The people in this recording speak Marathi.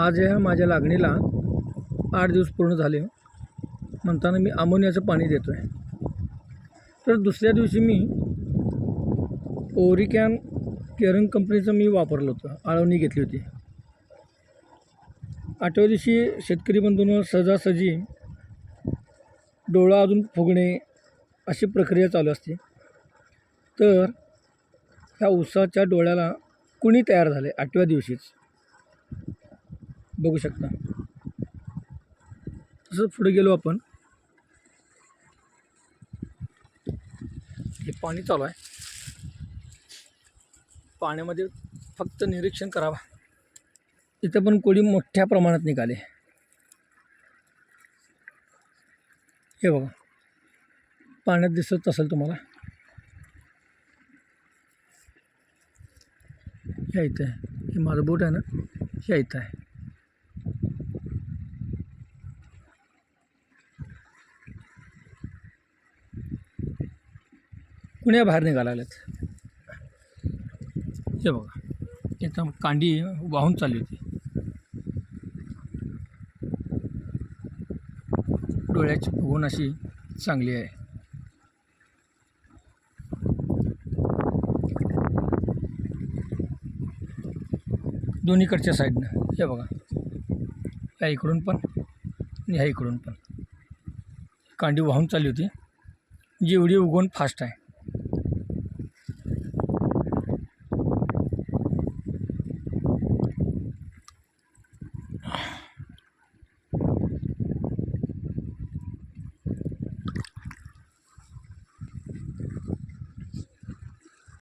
आज ह्या माझ्या लागणीला आठ दिवस पूर्ण झाले. म्हणताना मी अमोनियाचं पाणी देतो आहे तर दुसऱ्या दिवशी मी ओरिकॅन केरन कंपनीचं मी वापरलं होतं. आळवणी घेतली होती. आठव्या दिवशी शेतकरी बंधूंवर सहजासहजी डोळा अजून फुगणे अशी प्रक्रिया चालू असते. तर ह्या उसाच्या डोळ्याला कुणी तयार झाले? आठव्या दिवशीच. बघू शकता. तसंच पुढे गेलो आपण. हे पाणी चालू आहे. पाण्यामध्ये फक्त निरीक्षण करावा. इथं पण कोळी मोठ्या प्रमाणात निघाले. हे बघा. पाण्यात दिसत असेल तुम्हाला. या इथं. आहे हे माझं बोट आहे ना? या इथं आहे. कुण्या बाहेर निघायला लागल्यात हे बघा एकदम कांडी वाहून चालली होती. डोळ्याची फुगवण अशी चांगली आहे. दोन्हीकडच्या साईडनं हे बघा. ह्या इकडून पण आणि ह्या इकडून पण. कांडी वाहून चालली होती. जेवढी एवढी उगवण फास्ट आहे.